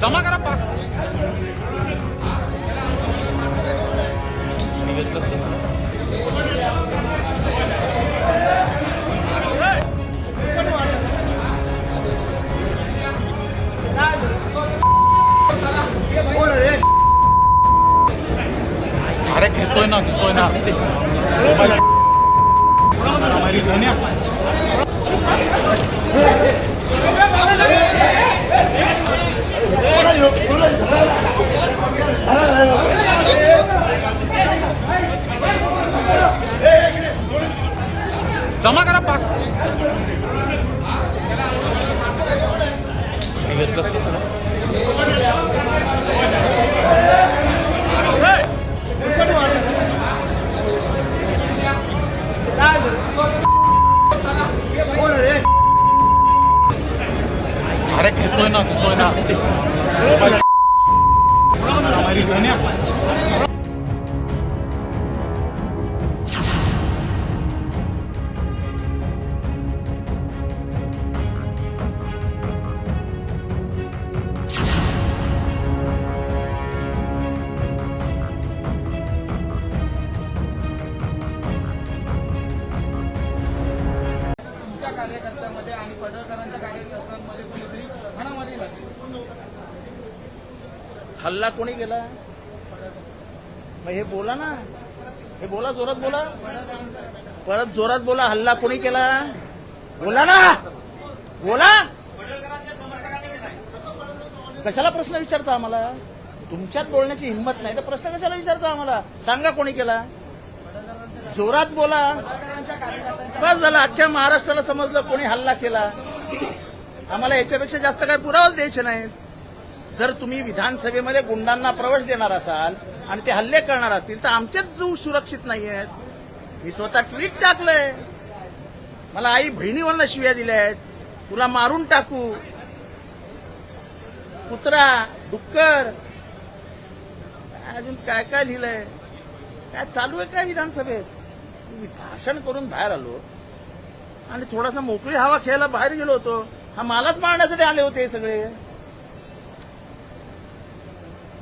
जमा करा पास मी घेतलंच नाही सगळं. अरे घेतोय ना घेतोय ना हमारी धन्या जमा करा पास मी घेतलंच नाही सगळं. अरे घेतोय ना घेतोय ना हल्ला कोणी केला? मग हे बोला ना. हे बोला जोरात बोला. परत जोरात बोला हल्ला कोणी केला? बोला ना. बोला. कशाला प्रश्न विचारता आम्हाला? तुमच्यात बोलण्याची हिंमत नाही तर प्रश्न कशाला विचारता आम्हाला? सांगा कोणी केला? जोरात बोला. बस झालं. अख्ख्या महाराष्ट्राला समजलं कोणी हल्ला केला. आम्हाला याच्यापेक्षा जास्त काय पुरावाच द्यायचे नाहीत. जर तुम्ही विधानसभेमध्ये गुंडांना प्रवेश देणार असाल आणि ते हल्ले करणार असतील तर आमचेच जीव सुरक्षित नाही आहेत मी स्वतः ट्विट टाकलंय. मला आई बहिणीवरनं शिव्या दिल्या आहेत तुला मारून टाकू. कुत्रा डुक्कर. काय अजून काय काय लिहिलंय? काय चालू आहे काय विधानसभेत? मी भाषण करून बाहेर आलो आणि थोडासा मोकळी हवा खेळायला बाहेर गेलो होतो. हा मालाच मारण्यासाठी आले होते हे सगळे.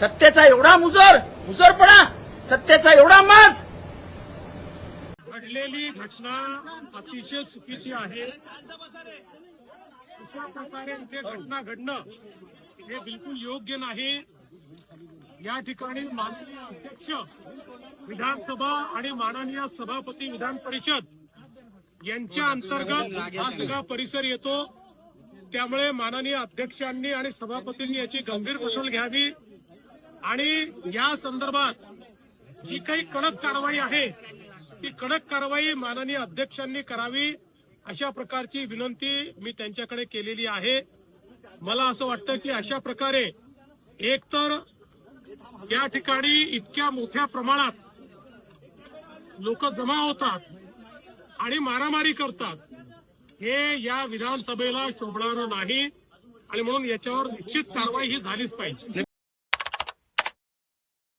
सत्तेचा एवढा मुजोर मुजोरपणा सत्तेचा एवढा माज. घडलेली घटना अतिशय चुकीची आहे. अशा प्रकारे इथे घटना घडणं हे बिलकुल योग्य नाही. या ठिकाणी माननीय अध्यक्ष विधानसभा आणि माननीय सभापती विधान परिषद यांच्या अंतर्गत हा सगळा परिसर येतो. त्यामुळे माननीय अध्यक्षांनी आणि सभापतींनी याची गंभीर दखल घ्यावी. आणि या संदर्भात जी काही कडक कारवाई आहे ती कडक कारवाई माननीय अध्यक्षांनी करावी अशा प्रकारची विनंती मी त्यांच्याकडे केलेली आहे. मला असं वाटतं की अशा प्रकारे एकतर या ठिकाणी इतक्या मोठ्या प्रमाणात लोक जमा होतात आणि मारामारी करतात हे या विधानसभेला शोभणार नाही आणि म्हणून याच्यावर निश्चित कारवाई ही झालीच पाहिजे.